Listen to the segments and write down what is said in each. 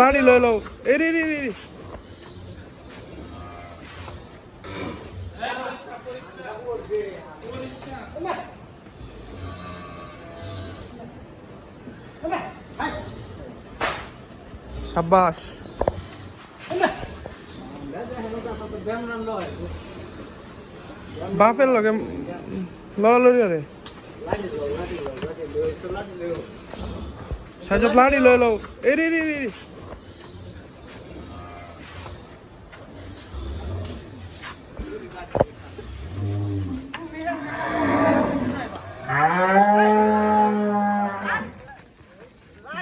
লাড়ি লই লও এই রে রে রে রে। সাব্বাস বাপের লগে লড়ালড়ি আরে। সাজত লাড়ি লই লও এই রে রে রে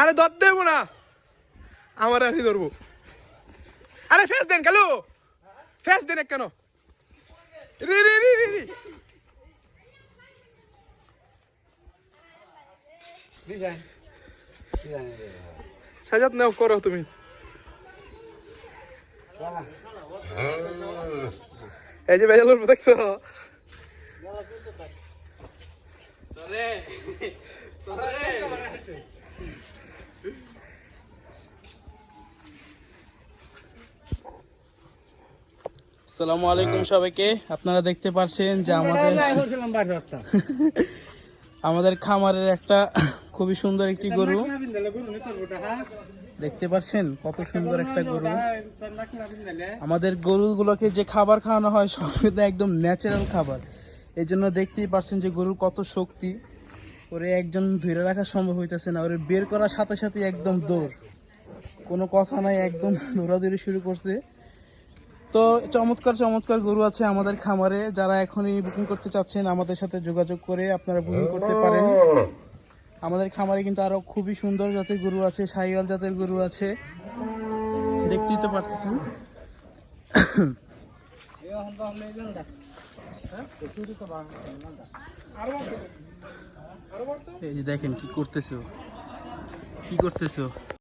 আরে দর দেবো না। আমার আমি ধরবো? আরে ফেস দেন কালু ফেস দেন কেন? রে রে রে রে সাজাত নাও, করো তুমি। এই যে বেজালোর দেখছ? আসসালামু আলাইকুম সবাইকে। আপনারা দেখতে পাচ্ছেন যে আমাদের আমাদের খামারের একটা খুবই সুন্দর একটি গরু। দেখতে পাচ্ছেন কত সুন্দর একটা গরু। আমাদের গরুগুলোকে যে খাবার খাওয়ানো হয় সব একদম ন্যাচারাল খাবার। এই জন্য দেখতেই পারছেন যে গরুর কত শক্তি। ওরে একজন ধরে রাখা সম্ভব হইতেছে না, ওরে বের করার সাথে সাথে একদম দৌড়। কোনো কথা নাই, একদম দৌড়াদৌড়ি শুরু করছে। তো চমৎকার চমৎকার গরু আছে আমাদের খামারে। যারা এখনই বুকিং করতে চাচ্ছেন, আমাদের সাথে যোগাযোগ করে আপনারা বুকিং করতে পারেন। আমাদের খামারে কিন্তু আরও খুবই সুন্দর জাতের গরু আছে, সাইওয়াল জাতের গরু আছে। দেখতেই তো পারতেছেন। এই যে দেখেন কি করতেছো। কি করতেছো?